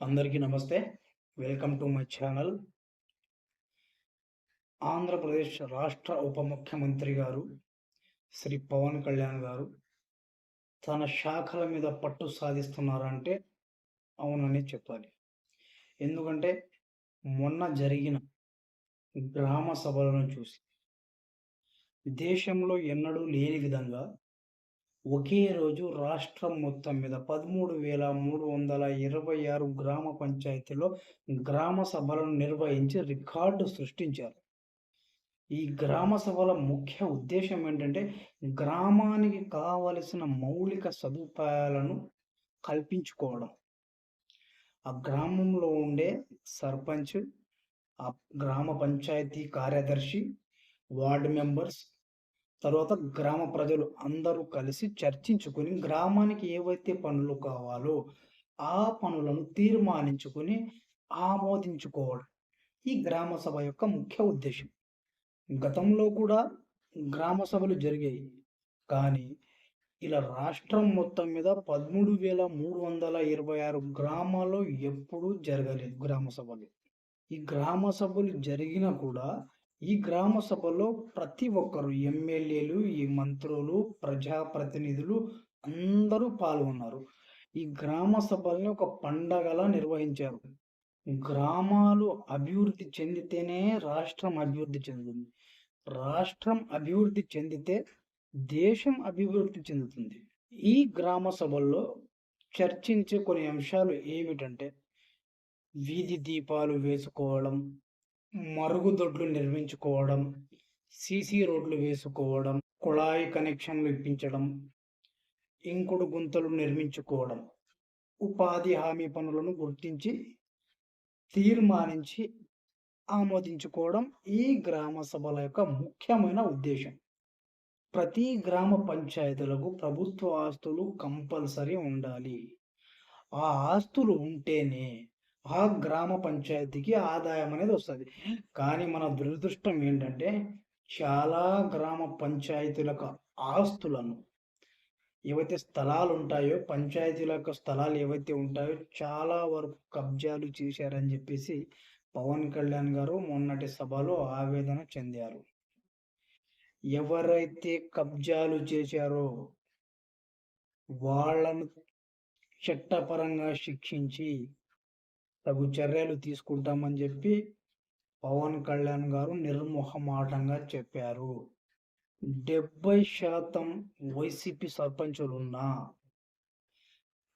అందరికీ నమస్తే. Welcome to my channel. Andhra Pradesh రాష్ట్ర ఉప ముఖ్యమంత్రి గారు శ్రీ పవన్ కళ్యాణ్ గారు తన శాఖల మీద పట్టు సాధిస్తున్నారంటే అవునని చెప్పాలి. ఎందుకంటే మొన్న జరిగిన గ్రామ సభలను చూసి దేశంలో ఎన్నడూ లేని విధంగా ఒకే రోజు రాష్ట్రం మొత్తం మీద పదమూడు వేల మూడు వందల ఇరవై ఆరు గ్రామ పంచాయతీలో గ్రామ సభలను నిర్వహించి రికార్డు సృష్టించారు. ఈ గ్రామ సభల ముఖ్య ఉద్దేశం ఏంటంటే గ్రామానికి కావలసిన మౌలిక సదుపాయాలను కల్పించుకోవడం. ఆ గ్రామంలో ఉండే సర్పంచ్ ఆ గ్రామ పంచాయతీ కార్యదర్శి వార్డు మెంబర్స్ తర్వాత గ్రామ ప్రజలు అందరూ కలిసి చర్చించుకొని గ్రామానికి ఏవైతే పనులు కావాలో ఆ పనులను తీర్మానించుకొని ఆమోదించుకోవడం ఈ గ్రామ సభ యొక్క ముఖ్య ఉద్దేశం. గతంలో కూడా గ్రామ సభలు జరిగాయి. కానీ ఇలా రాష్ట్రం మొత్తం మీద పదమూడు వేల మూడు వందల ఇరవై ఆరు గ్రామాల్లో ఎప్పుడూ జరగలేదు గ్రామ సభలు. ఈ గ్రామ సభలు జరిగినా కూడా ఈ గ్రామ సభలో ప్రతి ఒక్కరు ఎమ్మెల్యేలు ఈ మంత్రులు ప్రజాప్రతినిధులు అందరూ పాల్గొన్నారు. ఈ గ్రామ సభల్ని ఒక పండగలా నిర్వహించారు. గ్రామాలు అభివృద్ధి చెందితేనే రాష్ట్రం అభివృద్ధి చెందుతుంది. రాష్ట్రం అభివృద్ధి చెందితే దేశం అభివృద్ధి చెందుతుంది. ఈ గ్రామ సభల్లో చర్చించే కొన్ని అంశాలు ఏమిటంటే వీధి దీపాలు వేసుకోవడం మరుగుదొడ్లు నిర్మించుకోవడం సీసీ రోడ్లు వేసుకోవడం కుళాయి కనెక్షన్లు ఇప్పించడం ఇంకుడు గుంతలు నిర్మించుకోవడం ఉపాధి హామీ పనులను గుర్తించి తీర్మానించి ఆమోదించుకోవడం ఈ గ్రామ సభల యొక్క ముఖ్యమైన ఉద్దేశం. ప్రతి గ్రామ పంచాయతీలకు ప్రభుత్వ ఆస్తులు కంపల్సరీ ఉండాలి. ఆ ఆస్తులు ఉంటేనే ఆ గ్రామ పంచాయతీకి ఆదాయం అనేది వస్తుంది. కానీ మన దురదృష్టం ఏంటంటే చాలా గ్రామ పంచాయతీలకు ఆస్తులను ఏవైతే స్థలాలు ఉంటాయో పంచాయతీల యొక్క స్థలాలు ఏవైతే ఉంటాయో చాలా వరకు కబ్జాలు చేశారని చెప్పేసి పవన్ కళ్యాణ్ గారు మొన్నటి సభలో ఆవేదన చెందారు. ఎవరైతే కబ్జాలు చేశారో వాళ్ళను చట్టపరంగా శిక్షించి తగు చర్యలు తీసుకుంటామని చెప్పి పవన్ కళ్యాణ్ గారు నిర్మోహమాటంగా చెప్పారు. డెబ్బై శాతం వైసీపీ సర్పంచులున్నా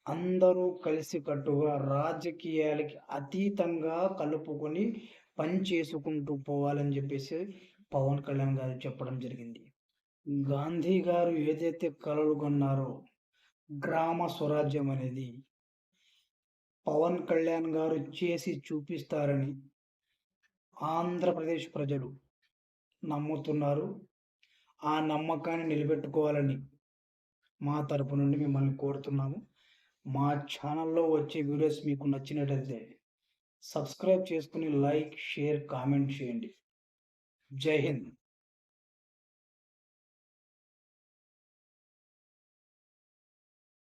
అందరూ కలిసికట్టుగా రాజకీయాలకి అతీతంగా కలుపుకొని పని చేసుకుంటూ పోవాలని చెప్పేసి పవన్ కళ్యాణ్ గారు చెప్పడం జరిగింది. గాంధీ గారు ఏదైతే కలలు కొన్నారో గ్రామ స్వరాజ్యం అనేది పవన్ కళ్యాణ్ గారు చేసి చూపిస్తారని ఆంధ్రప్రదేశ్ ప్రజలు నమ్ముతున్నారు. ఆ నమ్మకాన్ని నిలబెట్టుకోవాలని మా తరపు నుండి మిమ్మల్ని కోరుతున్నాము. మా ఛానల్లో వచ్చే వీడియోస్ మీకు నచ్చినట్లయితే సబ్స్క్రైబ్ చేసుకుని లైక్ షేర్ కామెంట్ చేయండి. జై హింద్.